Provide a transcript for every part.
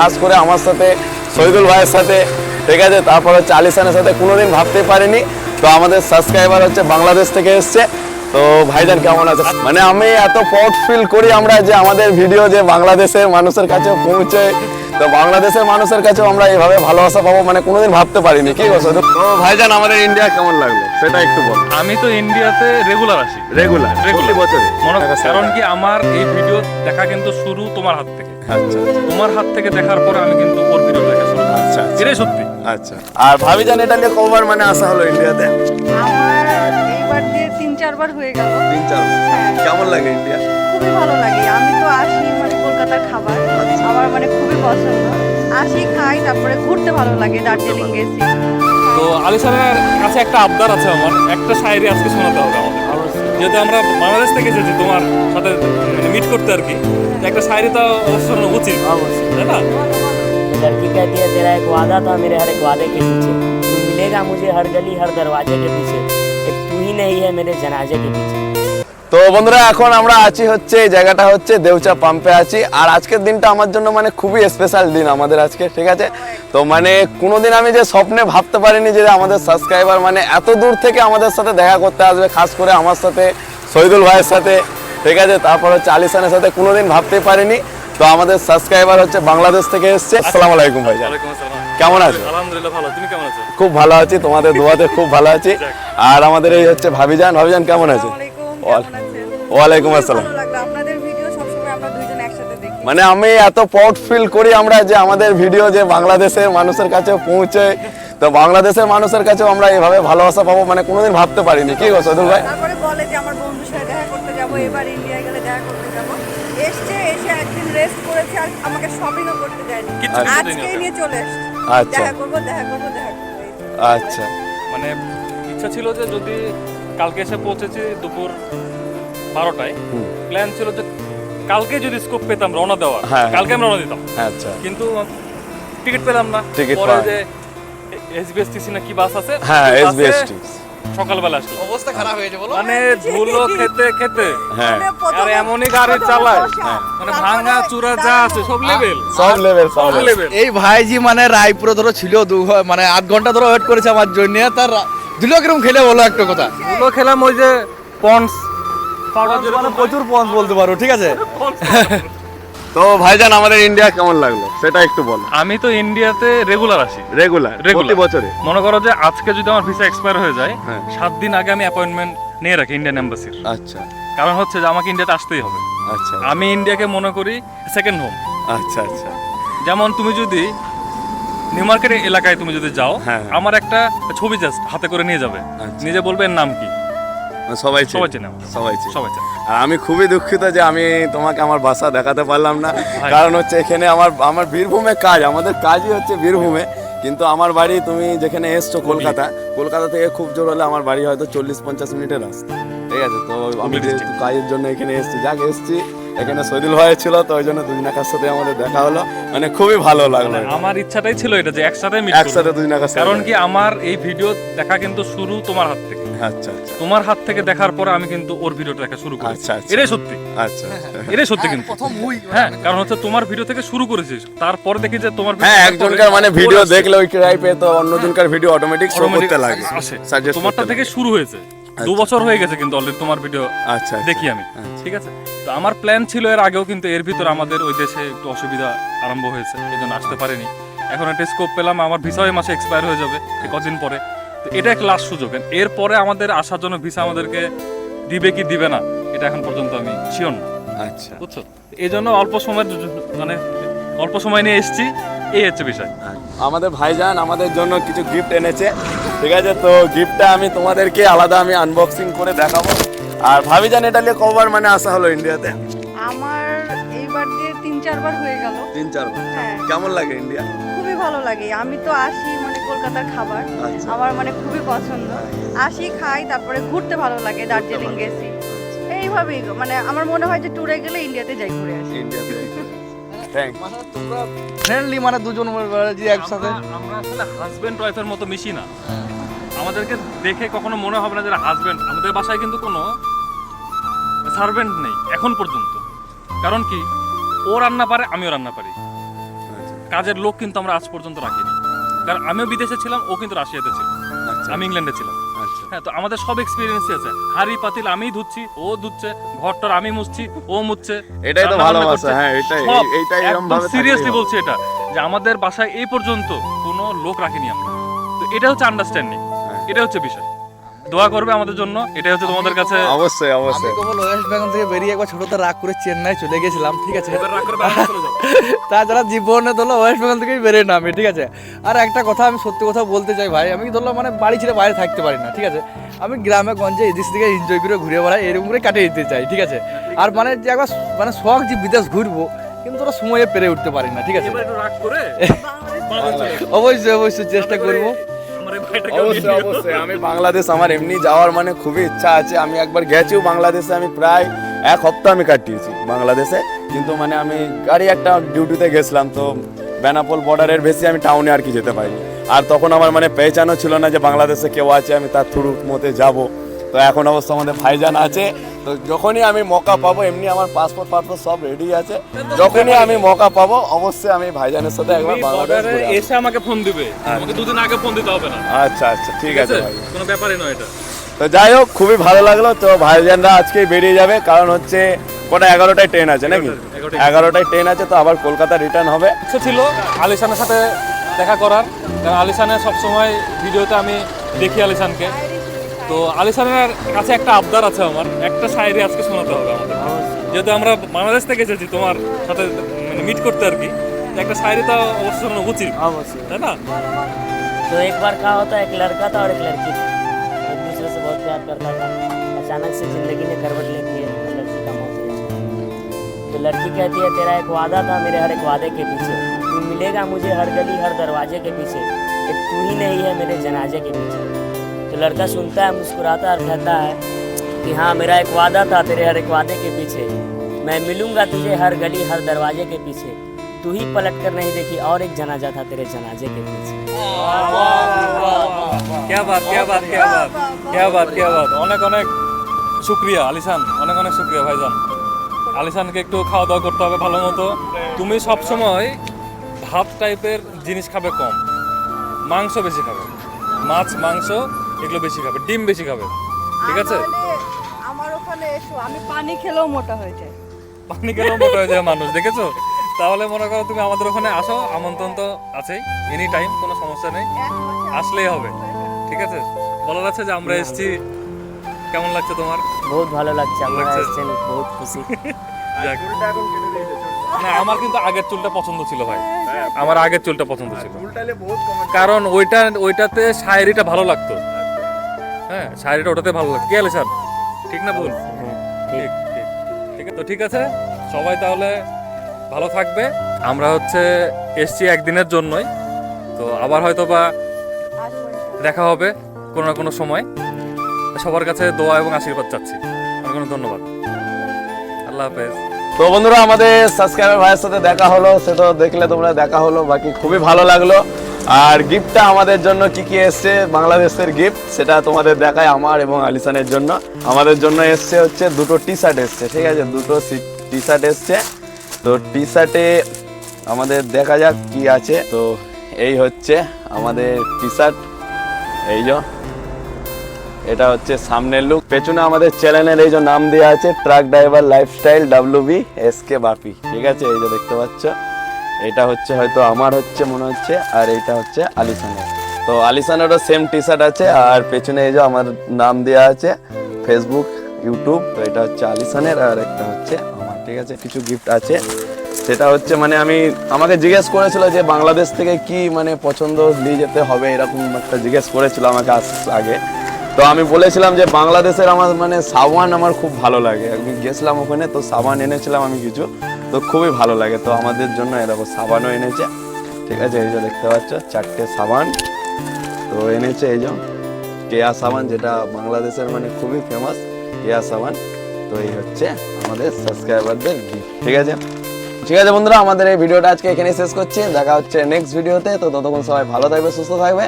খাস করে আমার সাথে শহীদুল ভাইয়ের সাথে, ঠিক আছে? তারপর হচ্ছে আলিসানের সাথে কোনোদিন ভাবতে পারিনি। তো আমাদের সাবস্ক্রাইবার হচ্ছে বাংলাদেশ থেকে এসছে। তো ভাইজান, কেমন আছে মানে আমি এত প্রাউড ফিল করি আমরা যে আমাদের ভিডিও যে বাংলাদেশের মানুষের কাছে পৌঁছে তো বাংলাদেশের মানুষের কাছেও আমরা এভাবে ভালোবাসা পাবো মানে কোনোদিন ভাবতে পারিনি। কি বলছো? তো ভাইজান আমাদের ইন্ডিয়া কেমন লাগল? সেটা একটু বল। আমি তো ইন্ডিয়াতে রেগুলার আসি রেগুলার Regular। বছরে মনে কারণ কি আমার এই ভিডিও দেখা কিন্তু শুরু তোমার হাত থেকে। আচ্ছা তোমার হাত থেকে দেখার পরে আমি কিন্তু ওর ভিডিও দেখা শুরু আচ্ছা আচ্ছা। এটাই সত্যি। আচ্ছা। আর ভাবিজান এটা নিয়ে কবার মানে আসা হলো ইন্ডিয়াতে? আমার এইবার দিয়ে তিন চারবার হয়ে গেল। তিন চার হ্যাঁ কেমন লাগে ইন্ডিয়া খুবই ভালো লাগে আমি তো আসি মানে কলকাতার খাবার আমার মানে খুবই পছন্দ আসি খাই তারপরে ঘুরতে ভালো লাগে দার্জিলিং গেছি তো আলিসানের কাছে একটা আবদার আছে আমার একটা শায়রি আজকে শোনাতে হবে আমাদের যেহেতু আমরা বাংলাদেশ থেকে এসেছি তোমার সাথে মিট করতে আর কি তো একটা শায়রি তো অবশ্য শোনানো উচিত তাই না लड़की कहती है तेरा एक वादा था मेरे हर एक वादे के पीछे तू मिलेगा मुझे हर गली हर दरवाजे के पीछे एक तू ही नहीं है मेरे जनाजे के पीछे তো বন্ধুরা এখন আমরা আছি হচ্ছে এই জায়গাটা হচ্ছে দেউচা পাম্পে আছি। আর আজকের দিনটা আমার জন্য মানে খুবই স্পেশাল দিন আমাদের আজকে ঠিক আছে? তো মানে কোনোদিন আমি যে স্বপ্নে ভাবতে পারিনি যে আমাদের সাবস্ক্রাইবার মানে এত দূর থেকে আমাদের সাথে দেখা করতে আসবে খাস করে আমার সাথে শহীদুল ভাইয়ের সাথে ঠিক আছে? তারপর হচ্ছে আলিসানের সাথে কোনোদিন ভাবতে পারিনি। তো আমাদের সাবস্ক্রাইবার হচ্ছে বাংলাদেশ থেকে এসছে। আসসালামু আলাইকুম ভাই কেমন আছো? আলহামদুলিল্লাহ ভালো। তুমি কেমন আছো? খুব ভালো আছি তোমাদের দোয়াতে খুব ভালো আছি। আর আমাদের এই হচ্ছে ভাবিজান। ভাবিজান কেমন আছে? ওয়ালাইকুম আসসালাম। আপনাদের ভিডিও সবসময় আমরা দুইজন একসাথে দেখি। মানে আমি এত প্রাউড ফিল করি আমরা যে আমাদের ভিডিও যে বাংলাদেশের মানুষের কাছে পৌঁছে তো বাংলাদেশের মানুষের কাছেও আমরা এভাবে ভালোবাসা পাবো মানে কোনোদিন ভাবতে পারিনি। কি গো সদুল ভাই? তারপরে বলে যে আমার বন্ধুর সাথে দেখা করতে যাব এবার ইন্ডিয়া গেলে দেখা করতে যাব। এসছে এসে একদিন রেস্ট করেছে আর আমাকে শপিংও করতে দেয়নি ওকে। নিয়ে চলে এসছে। আচ্ছা। দেখা করব দেখা করব দেখা করব। আচ্ছা। মানে ইচ্ছা ছিল যে যদি কালকে এসে পৌঁছেছি দুপুর বারোটায়। প্ল্যান ছিল যে কালকে যদি স্কোপ পেতাম রওনা দেওয়া হ্যাঁ, হ্যাঁ। কালকে আমরা রওনা দিতাম। আচ্ছা। কিন্তু টিকিট পেলাম না। টিকিট পরে যে এসবিএসটিসি না কি বাস আছে? হ্যাঁ এসবিএসটি। সকালবেলা আসলো। অবস্থা খারাপ হয়েছে বলো। মানে ধুলো খেতে খেতে। হ্যাঁ। মানে আর এমনই গাড়ি চালায়। মানে ভাঙা চূড়া যা আছে সব লেভেল সব লেভেল সব লেভেল এই ভাইজি মানে রায়পুরে ধরো ছিল দু ঘ- মানে আধ ঘণ্টা ধরে ওয়েট করেছে আমার জন্য। তার দিল কিরম খেলে বলো একটা কথা? ধুলো খেলাম ওই যে পন্স। মানে প্রচুর পঞ্চ বলতে পারো ঠিক আছে? তো ভাইজান আমাদের ইন্ডিয়া কেমন লাগল? সেটা একটু বলো। আমি তো ইন্ডিয়াতে রেগুলার আসি। রেগুলার। প্রতি বছরে মনে করো যে আজকে যদি আমার ভিসা এক্সপায়ার হয়ে যায় হ্যাঁ। সাত দিন আগে আমি অ্যাপয়েন্টমেন্ট নিয়ে রাখি ইন্ডিয়ান এম্বাসির আচ্ছা। কারণ হচ্ছে যে আমাকে ইন্ডিয়াতে আসতেই হবে। আচ্ছা আমি ইন্ডিয়াকে মনে করি সেকেন্ড হোম আচ্ছা আচ্ছা। যেমন তুমি যদি নিউ মার্কেট এলাকায় তুমি যদি যাও হ্যাঁ। আমার একটা ছবি জাস্ট হাতে করে নিয়ে যাবে। আচ্ছা। নিজে বলবে এর নাম কি? সবাই সবাই চেনে সবাই চেনে। সবাই চেনে। আর আমি খুবই দুঃখিত যে আমি তোমাকে আমার বাসা দেখাতে পারলাম না। কারণ হচ্ছে এখানে আমার আমার বীরভূমে কাজ আমাদের কাজই হচ্ছে বীরভূমে। কিন্তু আমার বাড়ি তুমি যেখানে এসছো কলকাতা কলকাতা থেকে খুব জোর হলে আমার বাড়ি হয়তো চল্লিশ পঞ্চাশ মিনিটের রাস্তা। ঠিক আছে তো আমি যেহেতু কাজের জন্য এখানে এসেছি যাক এসেছি। এখানে শহীদুল ভাই ছিল তো ওই জন্য দুই নাকার সাথে আমাদের দেখা হলো। মানে খুবই ভালো লাগল মানে আমার ইচ্ছাটাই ছিল এটা যে একসাথে একসাথে দুই নাকার কারণ কি আমার এই ভিডিও দেখা কিন্তু শুরু তোমার হাত থেকে। আচ্ছা আচ্ছা। তোমার হাত থেকে দেখার পরে আমি কিন্তু ওর ভিডিওটা দেখা শুরু করি আচ্ছা, আচ্ছা। এটাই সত্যি। আচ্ছা। এটাই সত্যি কিন্তু। প্রথম মুই হ্যাঁ কারণ হচ্ছে তোমার ভিডিও থেকে শুরু করেছিস তারপরে দেখি যে তোমার হ্যাঁ একজনকার মানে ভিডিও দেখলে ওই টাইপে তো অন্যজনকার ভিডিও অটোমেটিক শো করতে লাগে। তোমারটা থেকে শুরু হয়েছে। দু বছর হয়ে গেছে কিন্তু অলরেডি তোমার ভিডিও আচ্ছা আচ্ছা। দেখি আমি। আচ্ছা। ঠিক আছে? তো আমার প্ল্যান ছিল এর আগেও কিন্তু এর ভিতর আমাদের ওই দেশে একটু অসুবিধা আরম্ভ হয়েছে এই জন্য আসতে পারিনি। এখন একটা স্কোপ পেলাম আমার ভিসা মাসে এক্সপায়ার হয়ে যাবে কদিন পরে। তো এটা এক লাস্ট সুযোগ। এরপরে আমাদের আসার জন্য ভিসা আমাদেরকে দিবে কি দিবে না এটা এখন পর্যন্ত আমি শিওর না। আচ্ছা। বুঝছ? এই জন্য অল্প সময়ের মানে অল্প সময় নিয়ে এসেছি এই হচ্ছে বিষয়। আমাদের ভাইজান আমাদের জন্য কিছু গিফট এনেছে ঠিক আছে? তো গিফটটা আমি তোমাদেরকে আলাদা আমি আনবক্সিং করে দেখাবো। আর ভাবিজান এটা নিয়ে কবার মানে আসা হলো ইন্ডিয়াতে আমার এইবার দিয়ে তিন চারবার হয়ে গেল। তিন চারবার। হ্যাঁ। কেমন লাগে ইন্ডিয়া খুবই ভালো লাগে। আমি তো আসি মানে কলকাতার খাবার। আচ্ছা। আমার মানে খুবই পছন্দ। আসি খাই তারপরে ঘুরতে ভালো লাগে দার্জিলিং গেছি। এইভাবেই মানে আমার মনে হয় যে ট্যুরে গেলে ইন্ডিয়াতে যাই ঘুরে আসি। ইন্ডিয়াতে থ্যাংক মানে ফ্রেন্ডলি মানে দুজন যে একসাথে। আমরা- আমরা আসলে হাজবেন্ড ওয়াইফের মতো মিশি না। আমাদেরকে দেখে কখনো মনে হবে না যে হাজবেন্ড আমাদের বাসায় কিন্তু কোনো সার্ভেন্ট নেই এখন পর্যন্ত। কারণ কি? ও রান্না পারে আমিও রান্না পারি। কাজের লোক কিন্তু আমরা আজ পর্যন্ত রাখিনি। কারণ আমিও বিদেশে ছিলাম ও কিন্তু রাশিয়াতে ছিল। আচ্ছা। আমি ইংল্যান্ডে ছিলাম। আচ্ছা। হ্যাঁ তো আমাদের সব এক্সপিরিয়েন্সই আছে। হাড়ি পাতিল আমি ধুচ্ছি ও ধুচ্ছে ঘরটার আমি মুছছি ও মুছছে। এটাই তো ভালোবাসা, হ্যাঁ, এটাই- এইটাই এরম একদম ভাবে সিরিয়াসলি বলছি এটা যে আমাদের বাসায় এই পর্যন্ত কোনো লোক রাখিনি আমরা। তো এটা হচ্ছে আন্ডারস্ট্যান্ডিং। এটা হচ্ছে বিষয়। দোয়া করবে আমাদের জন্য এটাই হচ্ছে তোমাদের কাছে অবশ্যই আমি অবশ্যই কেবল ওয়েস্ট বেঙ্গল থেকে বেরিয়ে একবার ছোটতে রাগ করে চেন্নাই চলে গেছিলাম ঠিক আছে? এবার রাগ করে বাড়ি চলে যাও। তাছাড়া জীবনে ধরলো ওয়েস্ট বেঙ্গল থেকেই বেরিয়ে না আমি ঠিক আছে? আর একটা কথা আমি সত্যি কথা বলতে চাই ভাই আমি ধরলো মানে বাড়ি ছেড়ে বাইরে থাকতে পারি না ঠিক আছে? আমি গ্রামে গঞ্জে এদিক থেকে এনজয় করে ঘুরে বেড়াই এরকম করে কাটিয়ে দিতে চাই ঠিক আছে? আর মানে যে একবার মানে শখ যে বিদেশ ঘুরবো কিন্তু ওরা সময়ে পেরে উঠতে পারি না ঠিক আছে। অবশ্যই অবশ্যই চেষ্টা করব। অবশ্যই অবশ্যই। আমি বাংলাদেশ, আমার এমনি যাওয়ার মানে খুবই ইচ্ছা আছে। আমি একবার গেছিও বাংলাদেশে, আমি প্রায় এক সপ্তাহ আমি কাটিয়েছি বাংলাদেশে। কিন্তু মানে আমি গাড়ি একটা ডিউটিতে গেছিলাম, তো বেনাপোল বর্ডারের বেশি আমি টাউনে আর কি যেতে পারি আর তখন আমার মানে পেহচানও ছিল না যে বাংলাদেশে কেউ আছে, আমি তার থ্রু মতে যাব। তো এখন অবশ্য আমাদের ভাইজান আছে। তো যখনই আমি মকা পাবো এমনি আমার পাসপোর্ট পাসপোর্ট সব রেডি আছে। যখনই আমি মকা পাবো অবশ্যই আমি ভাইজানের সাথে একবার বাংলাদেশ। এসে আমাকে ফোন দিবে। আমাকে দুদিন আগে ফোন দিতে হবে না। আচ্ছা আচ্ছা ঠিক আছে কোনো ব্যাপারই নয় এটা। তো যাই হোক খুবই ভালো লাগল। তো ভাইজানরা আজকে বেরিয়ে যাবে কারণ হচ্ছে কটা এগারোটায় ট্রেন আছে নাকি? এগারোটায়। ট্রেন আছে তো আবার কলকাতা রিটার্ন হবে। ইচ্ছে ছিল আলিশানের সাথে দেখা করার কারণ আলিশানের সবসময় ভিডিওতে আমি দেখি আলিশানকে। তো আলিশানের কাছে একটা আবদার আছে আমার একটা শায়রি আজকে শোনাতে হবে আমাদের যেহেতু আমরা বাংলাদেশ থেকে এসেছি তোমার সাথে মানে মিট করতে আর কি তো একটা শায়রি তো অবশ্যই শোনানো উচিত अवश्य তাই না तो एक बार क्या होता है एक लड़का था और एक लड़की थी एक दूसरे से बहुत प्यार करता था अचानक से जिंदगी ने करवट लेती है और लड़की का मौत हो जाता है तो लड़की कहती है तेरा एक वादा था मेरे हर एक वादे के पीछे तू मिलेगा मुझे हर गली हर दरवाजे के पीछे एक तू ही नहीं है मेरे जनाजे के पीछे तो लड़का सुनता है मुस्कुराता और कहता है कि हाँ मेरा एक वादा था तेरे हर एक वादे के पीछे मैं मिलूंगा तुझे हर गली हर दरवाजे के पीछे तू ही पलट कर नहीं देखी और एक जनाजा था तेरे जनाजे के पीछे क्या बात क्या बात क्या बात क्या बात क्या बात অনেক অনেক শুক্রিয়া আলিশান অনেক অনেক শুক্রিয়া ভাইজান আলিশানকে একটু খাওয়া দাওয়া করতে হবে ভালো মতো তুমি সব সময় ভাত টাইপের জিনিস খাবে কম মাংস বেশি খাবে মাছ মাংস এগুলো বেশি খাবে ডিম বেশি খাবে ঠিক আছে? আমার ওখানে এসো আমি পানি খেলেও মোটা হয়ে যায় পানি খেলেও মোটা হয়ে যায় মানুষ দেখেছ? তাহলে মনে করো তুমি আমাদের ওখানে আসো আমন্ত্রণ তো আছেই এনি টাইম কোনো সমস্যা নেই আসলেই হবে ঠিক আছে? বলার আছে যে আমরা হ্যাঁ, এসেছি কেমন লাগছে তোমার? বহুত ভালো লাগছে আমরা এসেছেন বহুত খুশি। আমার কিন্তু আগের চুলটা পছন্দ ছিল ভাই। হ্যাঁ, হ্যাঁ। আমার আগের চুলটা পছন্দ ছিল। কারণ ওইটা ওইটাতে শায়েরিটা ভালো লাগতো। হ্যাঁ শায়েরিটা ওটাতে ভালো লাগতো কি আলিসান ঠিক না ভুল? হ্যাঁ ঠিক। ঠিক ঠিক তো ঠিক আছে সবাই তাহলে ভালো থাকবে। আমরা হচ্ছে এসছি একদিনের জন্যই। তো আবার হয়তো বা দেখা হবে কোনো না কোনো সময়। সবার কাছে দোয়া এবং আশীর্বাদ চাচ্ছি। অনেক অনেক ধন্যবাদ। আল্লাহ হাফেজ। তো বন্ধুরা আমাদের সাবস্ক্রাইবার ভাইয়ের সাথে দেখা হলো। সে তো দেখলে তোমরা দেখা হলো। বাকি খুবই ভালো লাগল। আর গিফটটা আমাদের জন্য কি কি এসছে? বাংলাদেশের গিফট, সেটা তোমাদের দেখায় আমার এবং আলিসানের জন্য। আমাদের জন্য এসছে হচ্ছে দুটো টি শার্ট এসছে, ঠিক আছে? দুটো টি শার্ট এসছে। তো টি শার্টে আমাদের দেখা যাক কি আছে। তো এই হচ্ছে আমাদের টি শার্ট এই যে, এটা হচ্ছে সামনের লুক পেছনে আমাদের চ্যানেলের এই যে নাম দেওয়া আছে truck driver lifestyle W B S K Bapi ঠিক আছে? এই যে দেখতে পাচ্ছ। এটা হচ্ছে হয়তো আমার হচ্ছে মনে হচ্ছে, আর এইটা হচ্ছে আলিসানের। তো আলিসানেরও সেম টি শার্ট আছে, আর পেছনে এই যে আমার নাম দেওয়া আছে ফেসবুক ইউটিউব তো এটা হচ্ছে আলিসানের, আর একটা হচ্ছে আমার, ঠিক আছে? কিছু গিফট আছে। সেটা হচ্ছে মানে আমি, আমাকে জিজ্ঞেস করেছিল যে বাংলাদেশ থেকে কি মানে পছন্দ নিয়ে যেতে হবে, এরকম একটা জিজ্ঞেস করেছিল আমাকে আগে। তো আমি বলেছিলাম যে বাংলাদেশের আমার মানে সাবান আমার খুব ভালো লাগে। আমি গেছিলাম ওখানে, তো সাবান এনেছিলাম আমি কিছু। তো খুবই ভালো লাগে। তো আমাদের জন্য এরকম সাবানও এনেছে। ঠিক আছে, এই যে দেখতে পাচ্ছ, চারটে সাবান। তো এনেছে এই যে কেয়া সাবান, যেটা বাংলাদেশের মানে খুবই ফেমাস কেয়া সাবান। তো এই হচ্ছে আমাদের সাবস্ক্রাইবারদের ঠিক আছে? ঠিক আছে বন্ধুরা, আমাদের এই ভিডিওটা আজকে এখানে শেষ করছি। দেখা হচ্ছে নেক্সট ভিডিওতে তো ততক্ষণ সবাই ভালো থাকবে, সুস্থ থাকবে।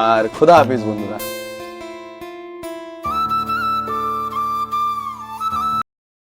আর খুদা হাফিজ বন্ধুরা।